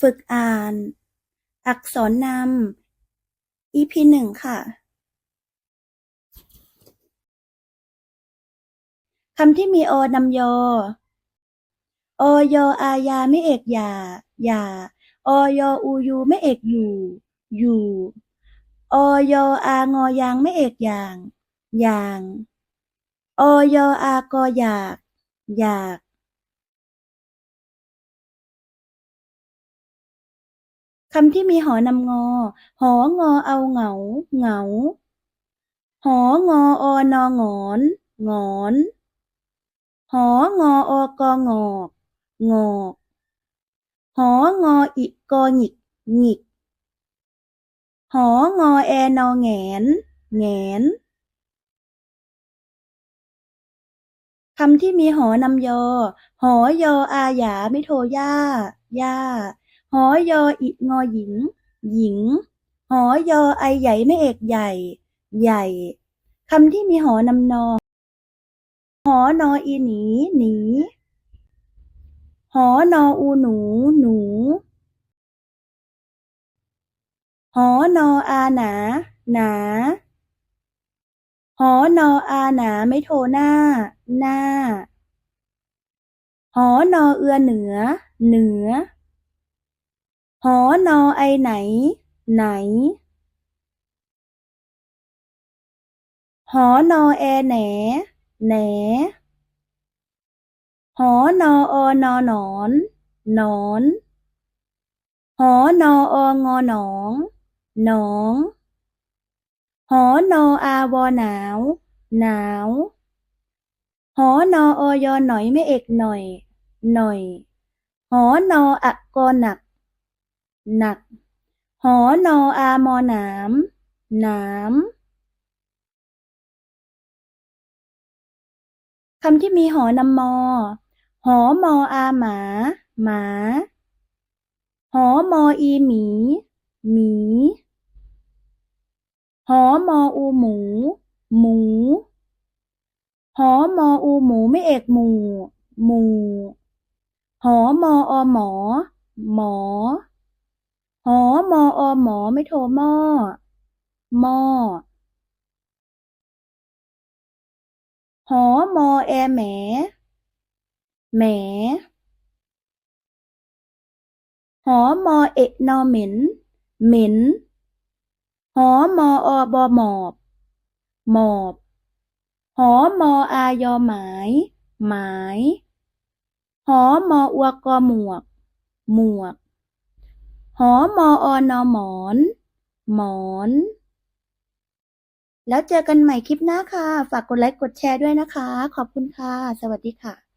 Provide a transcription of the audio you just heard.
ฝึกอ่าน อักษรนำ EP หนึ่งค่ะ คำที่มีโอนำโยอโยอายาไม่เอกอย่าอย่าออยอูยูไม่เอกอยู่ อยู่ออยอางอยางไม่เอกอย่าง อย่างออยอากออยาก อยาก คำที่มีหอนำงอ หองอเอาเหงา เหงา หองออนองอนงอน หองออกองอกงอกหองออิกอหงิกหงิก หองอแอนอแงนแงนคำที่มีหอนำยอ หอยออาหยา ไม่โทย่าย่า หอยออิงอหญิง หญิง หอยอไอใหญ่ไม่เอกใหญ่ ใหญ่คำที่มีหอนำนอ หอนออีหนี หนี หอนออูหนู หนู หอนออาหนา หนา หอนออาหนาไม่โทหน้า หน้า หอนอเอือเหนือ เหนือ หอนอไอไหน ไหน หอนอแอแหน แหน หอนออนอนอน หนอน หอนอองอหนอง หนอง หอนออาวอหนาว หนาวหอนออยอหน่อยไม่เอกหน่อย หน่อย หอนออะกอหนัก หนัก หอนออามอหนามหนามคำที่มีหอนำมอ หอมออาหมา หมา หอมออีหมี หมี หอมออูหมู หมู หอมออูหมูไม่เอกหมู หมู หอมออหมอ หมอ หอมออหมอไม่โทหม้อ มอ หอมอแอแหม แหม หอมอเอะนอเหม็น เหม็น หอมออบอหมอบ หมอบ หอมออายอหมาย หมาย หอมออวกอหมวก หมวก หอมออนอหมอน หมอน แล้วเจอกันใหม่คลิปหน้าค่ะ ฝากกดไลค์กดแชร์ด้วยนะคะ ขอบคุณค่ะ สวัสดีค่ะ